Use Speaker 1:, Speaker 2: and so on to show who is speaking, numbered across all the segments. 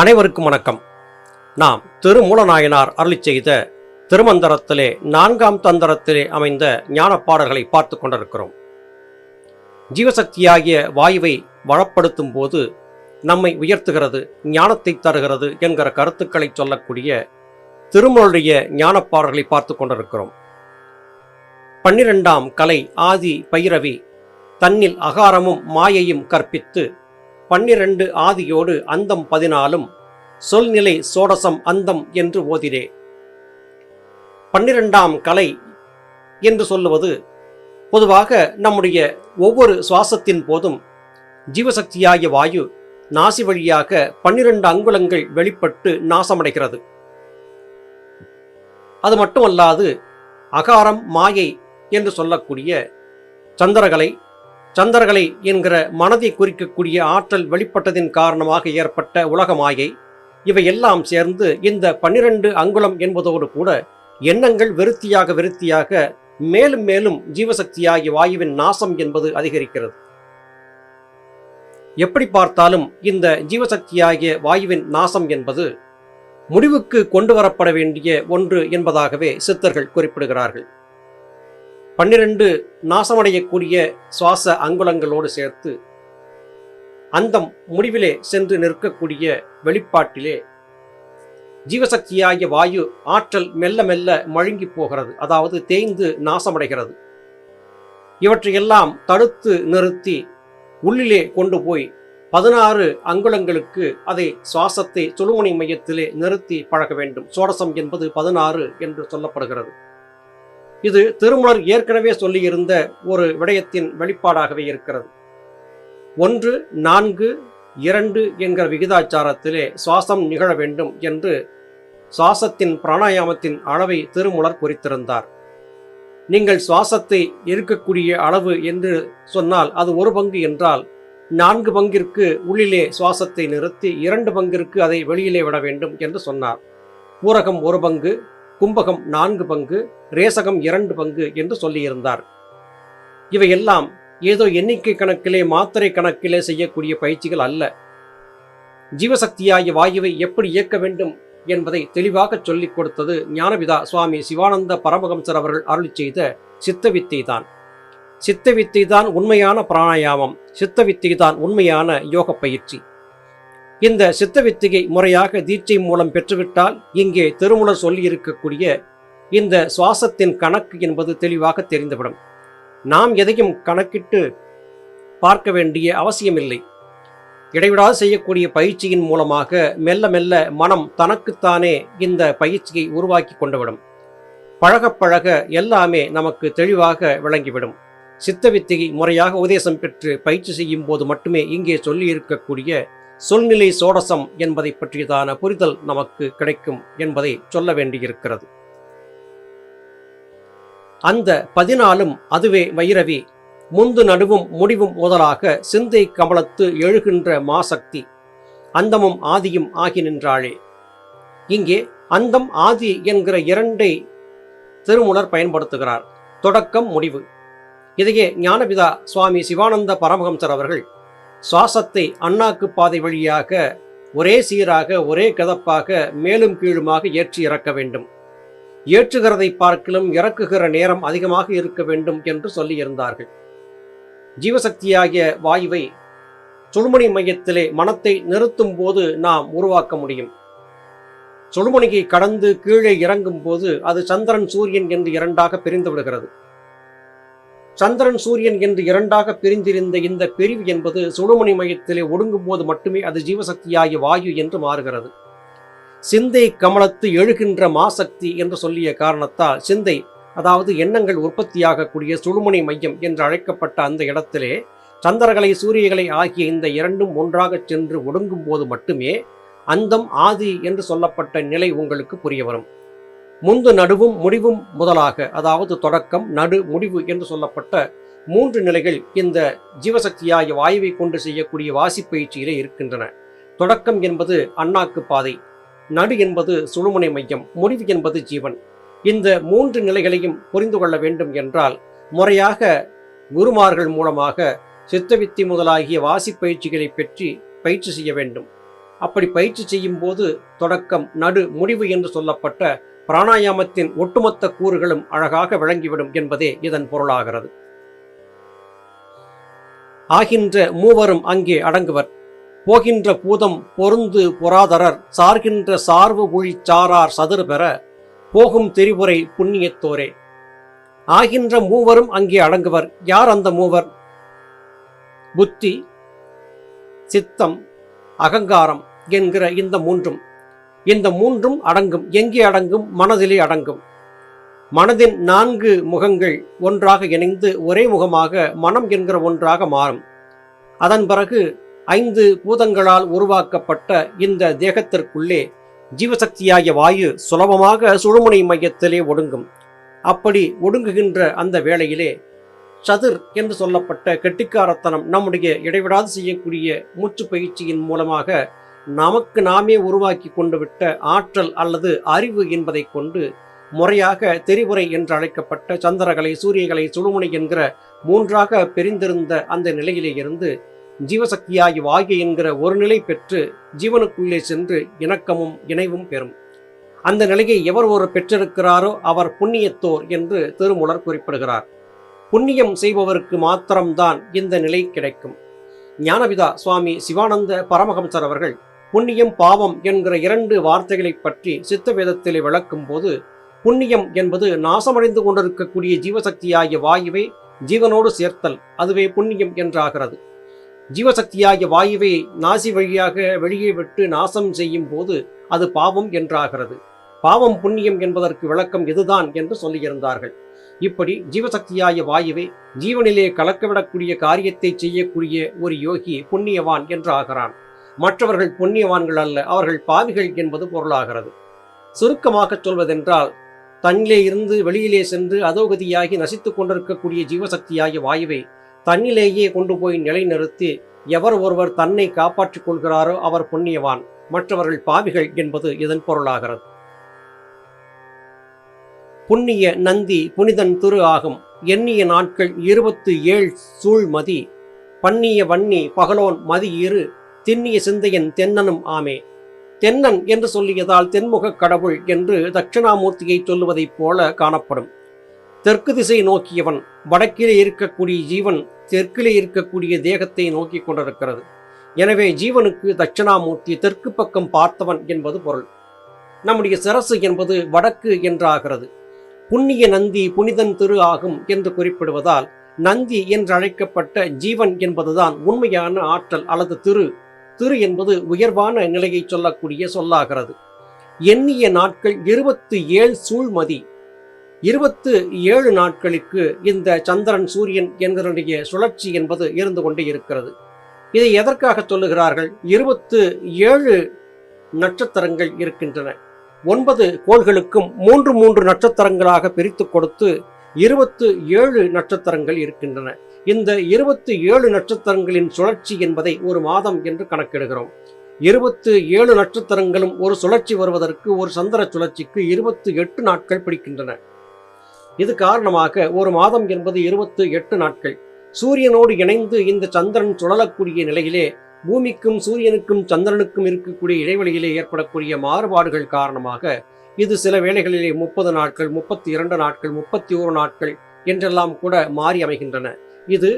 Speaker 1: அனைவருக்கும் வணக்கம். நாம் திருமூலநாயனார் அருளி செய்த திருமந்தரத்திலே நான்காம் தந்தரத்திலே அமைந்த ஞான பாடல்களை பார்த்து கொண்டிருக்கிறோம். ஜீவசக்தியாகிய வாயுவை வளப்படுத்தும் போது நம்மை உயர்த்துகிறது ஞானத்தை தருகிறது என்கிற கருத்துக்களை சொல்லக்கூடிய திருமூலுடைய ஞான பாடல்களை பார்த்து கொண்டிருக்கிறோம். பன்னிரெண்டாம் கலை ஆதி பைரவி தன்னில் அகாரமும் மாயையும் கற்பித்து பன்னிரண்டு ஆதியோடு அந்தம் பதினாலும் சொல்நிலை சோடசம் அந்தம் என்று ஓதிரே பன்னிரெண்டாம் கலை என்று சொல்லுவது பொதுவாக நம்முடைய ஒவ்வொரு சுவாசத்தின் போதும் ஜீவசக்தியாகிய வாயு நாசி வழியாக பன்னிரண்டு அங்குலங்கள் வெளிப்பட்டு நாசமடைகிறது. அது மட்டுமல்லாது அகாரம் மாயை என்று சொல்லக்கூடிய சந்திரகலை சந்திரகலை என்கிற மனதை குறிக்கக்கூடிய ஆற்றல் வெளிப்பட்டதின் காரணமாக ஏற்பட்ட உலக மாயை சேர்ந்து இந்த பன்னிரண்டு அங்குலம் என்பதோடு கூட எண்ணங்கள் விருத்தியாக விருத்தியாக மேலும் மேலும் ஜீவசக்தியாகிய வாயுவின் நாசம் என்பது அதிகரிக்கிறது. எப்படி பார்த்தாலும் இந்த ஜீவசக்தியாகிய வாயுவின் நாசம் என்பது முடிவுக்கு கொண்டு வரப்பட வேண்டிய ஒன்று என்பதாகவே சித்தர்கள் குறிப்பிடுகிறார்கள். பன்னிரண்டு நாசமடையக்கூடிய சுவாச அங்குலங்களோடு சேர்த்து அந்தம் முடிவிலே சென்று நிற்கக்கூடிய வெளிப்பாட்டிலே ஜீவசக்தியாகிய வாயு ஆற்றல் மெல்ல மெல்ல மழுங்கி போகிறது. அதாவது தேய்ந்து நாசமடைகிறது. இவற்றையெல்லாம் தடுத்து நிறுத்தி உள்ளிலே கொண்டு போய் பதினாறு அங்குலங்களுக்கு அதை சுவாசத்தை சுழுமுனை மையத்திலே நிறுத்தி பழக வேண்டும். சோடசம் என்பது பதினாறு என்று சொல்லப்படுகிறது. இது திருமலர் ஏற்கனவே சொல்லியிருந்த ஒரு விடயத்தின் வெளிப்பாடாகவே இருக்கிறது. ஒன்று நான்கு இரண்டு என்கிற விகிதாச்சாரத்திலே சுவாசம் நிகழ வேண்டும் என்று சுவாசத்தின் பிராணாயாமத்தின் அளவை திருமுலர் குறித்திருந்தார். நீங்கள் சுவாசத்தை இருக்கக்கூடிய அளவு என்று சொன்னால் அது ஒரு பங்கு என்றால் நான்கு பங்கிற்கு உள்ளிலே சுவாசத்தை நிறுத்தி இரண்டு பங்கிற்கு அதை வெளியிலே விட வேண்டும் என்று சொன்னார். ஊரகம் ஒரு பங்கு கும்பகம் நான்கு பங்கு ரேசகம் இரண்டு பங்கு என்று சொல்லியிருந்தார். இவையெல்லாம் ஏதோ எண்ணிக்கை கணக்கிலே மாத்திரை கணக்கிலே செய்யக்கூடிய பயிற்சிகள் அல்ல. ஜீவசக்தியாகிய வாயுவை எப்படி இயக்க வேண்டும் என்பதை தெளிவாக சொல்லிக் கொடுத்தது ஞானபிதா சுவாமி சிவானந்த பரமஹம்சர் அவர்கள் அருள் செய்த சித்தவித்தை தான் சித்தவித்தை தான் உண்மையான பிராணாயாமம் சித்தவித்தை தான் உண்மையான யோக பயிற்சி. இந்த சித்த வித்திகை முறையாக தீட்சை மூலம் பெற்றுவிட்டால் இங்கே திருமுலர் சொல்லி இருக்கக்கூடிய இந்த சுவாசத்தின் கணக்கு என்பது தெளிவாக தெரிந்துவிடும். நாம் எதையும் கணக்கிட்டு பார்க்க வேண்டிய அவசியமில்லை. இடைவிடாது செய்யக்கூடிய பயிற்சியின் மூலமாக மெல்ல மெல்ல மனம் தனக்குத்தானே இந்த பயிற்சியை உருவாக்கி கொண்டுவிடும். பழக பழக எல்லாமே நமக்கு தெளிவாக விளங்கிவிடும். சித்த வித்திகை முறையாக உபதேசம் பெற்று பயிற்சி செய்யும் போது மட்டுமே இங்கே சொல்லி இருக்கக்கூடிய சொல்நிலை சோடசம் என்பதை பற்றியதான புரிதல் நமக்கு கிடைக்கும் என்பதை சொல்ல வேண்டியிருக்கிறது. அந்த பதினாலும் அதுவே வைரவி முந்து நடுவும் முடிவும் முதலாக சிந்தை கமலத்து எழுகின்ற மாசக்தி அந்தமும் ஆதியும் ஆகி நின்றாளே. இங்கே அந்தம் ஆதி என்கிற இரண்டை திருமுலர் பயன்படுத்துகிறார். தொடக்கம் முடிவு. இதையே ஞானபிதா சுவாமி சிவானந்த பரமஹம்சர் அவர்கள் சுவாசத்தை அண்ணாக்கு பாதை வழியாக ஒரே சீராக ஒரே கதப்பாக மேலும் கீழுமாக ஏற்றி இறக்க வேண்டும். ஏற்றுகிறதை பார்க்கிலும் இறக்குகிற நேரம் அதிகமாக இருக்க வேண்டும் என்று சொல்லியிருந்தார்கள். ஜீவசக்தியாகிய வாயுவை சுழுமணி மையத்திலே மனத்தை நிறுத்தும் போது நாம் உருவாக்க முடியும். சுழுமணியை கடந்து கீழே இறங்கும் போது அது சந்திரன் சூரியன் என்று இரண்டாக பிரிந்து விடுகிறது. சந்திரன் சூரியன் என்று இரண்டாக பிரிந்திருந்த இந்த பிரிவு என்பது சுழுமணி மையத்திலே ஒடுங்கும் போது மட்டுமே அது ஜீவசக்தியாகிய வாயு என்று மாறுகிறது. சிந்தை கமலத்து எழுகின்ற மாசக்தி என்று சொல்லிய காரணத்தால் சிந்தை அதாவது எண்ணங்கள் உற்பத்தியாகக்கூடிய சுழுமணி மையம் என்று அழைக்கப்பட்ட அந்த இடத்திலே சந்திரகலை சூரியகலை ஆகிய இந்த இரண்டும் ஒன்றாக சென்று ஒடுங்கும் போது மட்டுமே அந்தம் ஆதி என்று சொல்லப்பட்ட நிலை உங்களுக்கு புரிய வரும். முந்து நடுவும் முடிவும் முதலாக அதாவது தொடக்கம் நடு முடிவு என்று சொல்லப்பட்ட மூன்று நிலைகள் இந்த ஜீவசக்தியாகிய வாயுவை கொண்டு செய்யக்கூடிய வாசிப்பயிற்சியிலே இருக்கின்றன. தொடக்கம் என்பது அண்ணாக்கு பாதை நடு என்பது சுழுமுனை மையம் முடிவு என்பது ஜீவன். இந்த மூன்று நிலைகளையும் புரிந்து கொள்ள வேண்டும் என்றால் முறையாக குருமார்கள் மூலமாக சித்தவித்தி முதலாகிய வாசிப்பயிற்சிகளை பெற்றி பயிற்சி செய்ய வேண்டும். அப்படி பயிற்சி செய்யும் போது தொடக்கம் நடு முடிவு என்று சொல்லப்பட்ட பிராணாயாமத்தின் ஒட்டுமொத்த கூறுகளும் அழகாக விளங்கிவிடும் என்பதே இதன் பொருளாகிறது. ஆகின்ற மூவரும் அங்கே அடங்குவர். போகின்ற பூதம் பொருந்து பொறாதரர் சார்கின்ற சார்பு மொழி சாரார் சதுர் பெற போகும் திரிபுரை புண்ணியத்தோரே. ஆகின்ற மூவரும் அங்கே அடங்குவர். யார் அந்த மூவர்? புத்தி சித்தம் அகங்காரம் என்கிற இந்த மூன்றும். இந்த மூன்றும் அடங்கும். எங்கே அடங்கும்? மனதிலே அடங்கும். மனதின் நான்கு முகங்கள் ஒன்றாக இணைந்து ஒரே முகமாக மனம் என்கிற ஒன்றாக மாறும். அதன் பிறகு ஐந்து பூதங்களால் உருவாக்கப்பட்ட இந்த தேகத்திற்குள்ளே ஜீவசக்தியாகிய வாயு சுலபமாக சுழுமுனை மையத்திலே ஒடுங்கும். அப்படி ஒடுங்குகின்ற அந்த வேளையிலே சதுர் என்று சொல்லப்பட்ட கெட்டிக்காரத்தனம் நம்முடைய இடைவிடாது செய்யக்கூடிய மூச்சு பயிற்சியின் மூலமாக நமக்கு நாமே உருவாக்கி கொண்டு விட்ட ஆற்றல் அல்லது அறிவு என்பதை கொண்டு முறையாக தெரிவுரை என்று அழைக்கப்பட்ட சந்திரகலை சூரியகலை சுழுமுனை என்கிற மூன்றாக பிரிந்திருந்த அந்த நிலையிலே இருந்து ஜீவசக்தியாகி வாகி என்கிற ஒரு நிலை பெற்று ஜீவனுக்குள்ளே சென்று இணக்கமும் இணைவும் பெறும். அந்த நிலையை எவர் ஒரு பெற்றிருக்கிறாரோ அவர் புண்ணியத்தோர் என்று திருமுலர் குறிப்பிடுகிறார். புண்ணியம் செய்பவருக்கு மாத்திரம்தான் இந்த நிலை கிடைக்கும். ஞானபிதா சுவாமி சிவானந்த பரமஹம்சர் அவர்கள் புண்ணியம் பாவம் என்கிற இரண்டு வார்த்தைகளை பற்றி சித்த வேதத்திலே விளக்கும் போது புண்ணியம் என்பது நாசமடைந்து கொண்டிருக்கக்கூடிய ஜீவசக்தியாகிய வாயுவை ஜீவனோடு சேர்த்தல் அதுவே புண்ணியம் என்றாகிறது. ஜீவசக்தியாகிய வாயுவை நாசி வழியாக வெளியே விட்டு நாசம் செய்யும் போது அது பாவம் என்றாகிறது. பாவம் புண்ணியம் என்பதற்கு விளக்கம் இதுதான் என்று சொல்லியிருந்தார்கள். இப்படி ஜீவசக்தியாய வாயுவை ஜீவனிலே கலக்கவிடக்கூடிய காரியத்தை செய்யக்கூடிய ஒரு யோகி புண்ணியவான் என்றாகிறான். மற்றவர்கள் புண்ணியவான்கள் அல்ல அவர்கள் பாவிகள் என்பது பொருளாகிறது. சுருக்கமாக சொல்வதென்றால் தன்னிலே இருந்து வெளியிலே சென்று அதோகதியாகி நசித்துக் கொண்டிருக்கக்கூடிய ஜீவசக்தியாகிய வாயுவை தன்னிலேயே கொண்டு போய் நிலைநிறுத்தி எவர் ஒருவர் தன்னை காப்பாற்றிக் கொள்கிறாரோ அவர் புண்ணியவான் மற்றவர்கள் பாவிகள் என்பது இதன் பொருளாகிறது. புண்ணிய நந்தி புனிதன் துரு ஆகும். எண்ணிய நாட்கள் இருபத்து ஏழு சூழ்மதி பன்னிய வன்னி பகலோன் மதி இரு திண்ணிய சிந்தையன் தென்னனும் ஆமே. தென்னன் என்று சொல்லியதால் தென்முக கடவுள் என்று தட்சிணாமூர்த்தியை சொல்லுவதைப் போல காணப்படும். தெற்கு திசை நோக்கியவன் வடக்கிலே இருக்கக்கூடிய ஜீவன் தெற்கிலே இருக்கக்கூடிய தேகத்தை நோக்கி கொண்டிருக்கிறது. எனவே ஜீவனுக்கு தட்சிணாமூர்த்தி தெற்கு பக்கம் பார்த்தவன் என்பது பொருள். நம்முடைய சிரசு என்பது வடக்கு என்றாகிறது. புண்ணிய நந்தி புனிதன் திரு ஆகும் என்று குறிப்பிடுவதால் நந்தி என்று அழைக்கப்பட்ட ஜீவன் என்பதுதான் உண்மையான ஆற்றல் அல்லது திரு திரு என்பது உயர்வான நிலையை சொல்லக்கூடிய சொல்லாகிறது. எண்ணிய நாட்கள் இருபத்து ஏழு சூழ்மதி. இருபத்து ஏழு நாட்களுக்கு இந்த சந்திரன் சூரியன் என்கிறனுடைய சுழற்சி என்பது இருந்து கொண்டே இருக்கிறது. இதை எதற்காக சொல்லுகிறார்கள்? இருபத்து ஏழு நட்சத்திரங்கள் இருக்கின்றன. ஒன்பது கோள்களுக்கும் மூன்று மூன்று நட்சத்திரங்களாக பிரித்து கொடுத்து இருபத்து ஏழு நட்சத்திரங்கள் இருக்கின்றன. இந்த இருபத்து ஏழு நட்சத்திரங்களின் சுழற்சி என்பதை ஒரு மாதம் என்று கணக்கிடுகிறோம். இருபத்து ஏழு நட்சத்திரங்களும் ஒரு சுழற்சி வருவதற்கு ஒரு சந்திர சுழற்சிக்கு இருபத்து எட்டு நாட்கள் பிடிக்கின்றன. இது காரணமாக ஒரு மாதம் என்பது இருபத்து எட்டு நாட்கள். சூரியனோடு இணைந்து இந்த சந்திரன் சுழலக்கூடிய நிலையிலே பூமிக்கும் சூரியனுக்கும் சந்திரனுக்கும் இருக்கக்கூடிய இடைவெளியிலே ஏற்படக்கூடிய மாறுபாடுகள் காரணமாக இது சில வேளைகளிலே முப்பது நாட்கள் முப்பத்தி இரண்டு நாட்கள் முப்பத்தி ஓரு நாட்கள் என்றெல்லாம் கூட மாறி அமைகின்றன. இது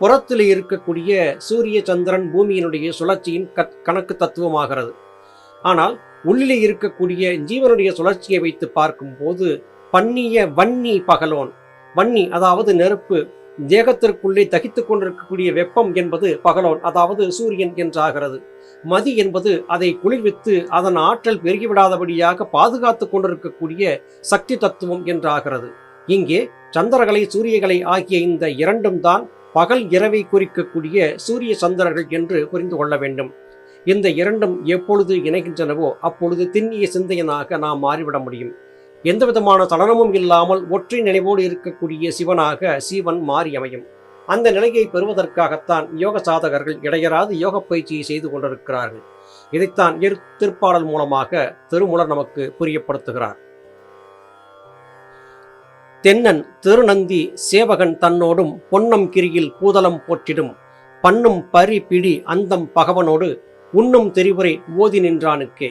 Speaker 1: புறத்தில் இருக்கக்கூடிய சூரிய சந்திரன் பூமியினுடைய சுழற்சியின் கணக்கு தத்துவமாகிறது. ஆனால் உள்ளிலே இருக்கக்கூடிய ஜீவனுடைய சுழற்சியை வைத்து பார்க்கும்போது பன்னிய வன்னி பகலோன் வன்னி அதாவது நெருப்பு தேகத்திற்குள்ளே தகித்து கொண்டிருக்கக்கூடிய வெப்பம் என்பது பகலோன் அதாவது சூரியன் என்றாகிறது. மதி என்பது அதை குளிர்வித்து அதன் ஆற்றல் பெருகிவிடாதபடியாக பாதுகாத்து கொண்டிருக்கக்கூடிய சக்தி தத்துவம் என்றாகிறது. இங்கே சந்திரகலை சூரியகலை ஆகிய இந்த இரண்டும் தான் பகல் இரவை குறிக்கக்கூடிய சூரிய சந்திரர்கள் என்று புரிந்து கொள்ள வேண்டும். இந்த இரண்டும் எப்பொழுது இணைகின்றனவோ அப்பொழுது திண்ணிய சிந்தையனாக நாம் மாறிவிட முடியும். எந்தவிதமான தளனமும் இல்லாமல் ஒற்றை நினைவோடு இருக்கக்கூடிய சிவனாக சீவன் மாறி அமையும். அந்த நிலையை பெறுவதற்காகத்தான் யோக சாதகர்கள் இடையராது யோக பயிற்சியை செய்து கொண்டிருக்கிறார்கள். இதைத்தான் எரு திருப்பாடல் மூலமாக திருமுலர் நமக்கு புரியப்படுத்துகிறார். தென்னன் திருநந்தி சேவகன் தன்னோடும் பொன்னம் கிரியில் பூதலம் போற்றிடும். பண்ணும் பரி பிடி அந்தம் பகவனோடு உண்ணும் தெரிவுரை ஓதி நின்றானுக்கே.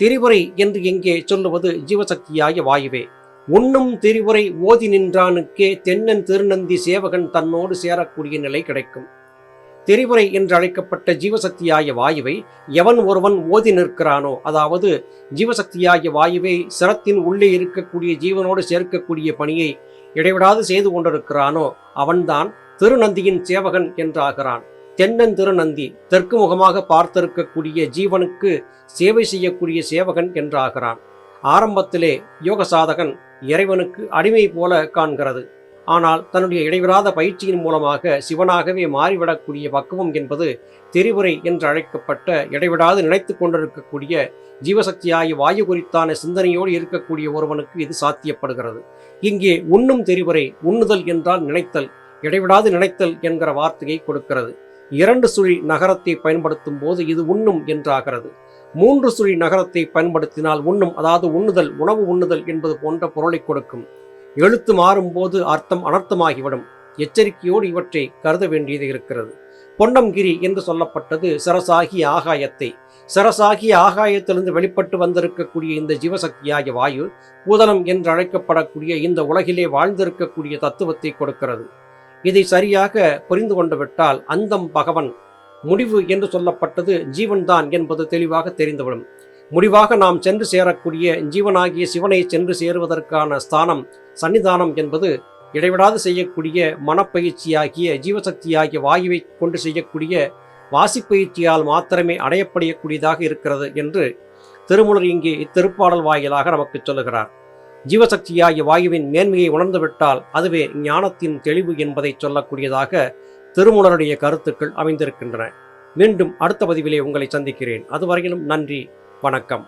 Speaker 1: திரிபுரை என்று எங்கே சொல்லுவது ஜீவசக்தியாய வாயுவே. உண்ணும் திரிபுரை ஓதி நின்றானுக்கே தென்னன் திருநந்தி சேவகன் தன்னோடு சேரக்கூடிய நிலை கிடைக்கும். திரிபுரை என்று அழைக்கப்பட்ட ஜீவசக்தியாகிய வாயுவை எவன் ஒருவன் ஓதி நிற்கிறானோ அதாவது ஜீவசக்தியாகிய வாயுவை சிரத்தின் உள்ளே இருக்கக்கூடிய ஜீவனோடு சேர்க்கக்கூடிய பணியை இடைவிடாது செய்து கொண்டிருக்கிறானோ அவன்தான் திருநந்தியின் சேவகன் என்றாகிறான். தென்னன் திருநந்தி தெற்கு முகமாக பார்த்திருக்கக்கூடிய ஜீவனுக்கு சேவை செய்யக்கூடிய சேவகன் என்றாகிறான். ஆரம்பத்திலே யோக சாதகன் இறைவனுக்கு அடிமை போல காண்கிறது. ஆனால் தன்னுடைய இடைவிடாத பயிற்சியின் மூலமாக சிவனாகவே மாறிவிடக்கூடிய பக்குவம் என்பது தெரிவுரை என்று அழைக்கப்பட்ட இடைவிடாது நினைத்து கொண்டிருக்கக்கூடிய ஜீவசக்தியாகி வாயு குறித்தான சிந்தனையோடு இருக்கக்கூடிய ஒருவனுக்கு இது சாத்தியப்படுகிறது. இங்கே உண்ணும் தெரிவுரை உண்ணுதல் என்றால் நினைத்தல் இடைவிடாது நினைத்தல் என்கிற வார்த்தையை கொடுக்கிறது. இரண்டு சுழி நகரத்தை பயன்படுத்தும் போது இது உண்ணும் என்றாகிறது. மூன்று சுழி நகரத்தை பயன்படுத்தினால் உண்ணும் அதாவது உண்ணுதல் உணவு உண்ணுதல் என்பது போன்ற பொருளை கொடுக்கும். எழுத்து மாறும்போது அர்த்தம் அனர்த்தமாகிவிடும். எச்சரிக்கையோடு இவற்றை கருத வேண்டியது இருக்கிறது. பொன்னம்கிரி என்று சொல்லப்பட்டது சரசாகிய ஆகாயத்தை. சரசாகிய ஆகாயத்திலிருந்து வெளிப்பட்டு வந்திருக்கக்கூடிய இந்த ஜீவசக்தியாகிய வாயு பூதனம் என்று அழைக்கப்படக்கூடிய இந்த உலகிலே வாழ்ந்திருக்கக்கூடிய தத்துவத்தை கொடுக்கிறது. இதை சரியாக புரிந்து கொண்டு விட்டால் அந்தம் பகவன் முடிவு என்று சொல்லப்பட்டது ஜீவன்தான் என்பது தெளிவாக தெரிந்துவிடும். முடிவாக நாம் சென்று சேரக்கூடிய ஜீவனாகிய சிவனை சென்று சேருவதற்கான ஸ்தானம் சன்னிதானம் என்பது இடைவிடாது செய்யக்கூடிய மனப்பயிற்சியாகிய ஜீவசக்தியாகிய வாயுவை கொண்டு செய்யக்கூடிய வாசிப்பயிற்சியால் மாத்திரமே அடையப்படக்கூடியதாக இருக்கிறது என்று திருமுலர் இங்கே இத்திருப்பாடல் வாயிலாக நமக்கு சொல்லுகிறார். ஜீவசக்தியாகிய வாயுவின் மேன்மையை உணர்ந்துவிட்டால் அதுவே ஞானத்தின் தெளிவு என்பதை சொல்லக்கூடியதாக திருமுலருடைய கருத்துக்கள் அமைந்திருக்கின்றன. மீண்டும் அடுத்த பதிவிலே உங்களை சந்திக்கிறேன். அதுவரையிலும் நன்றி. வணக்கம்.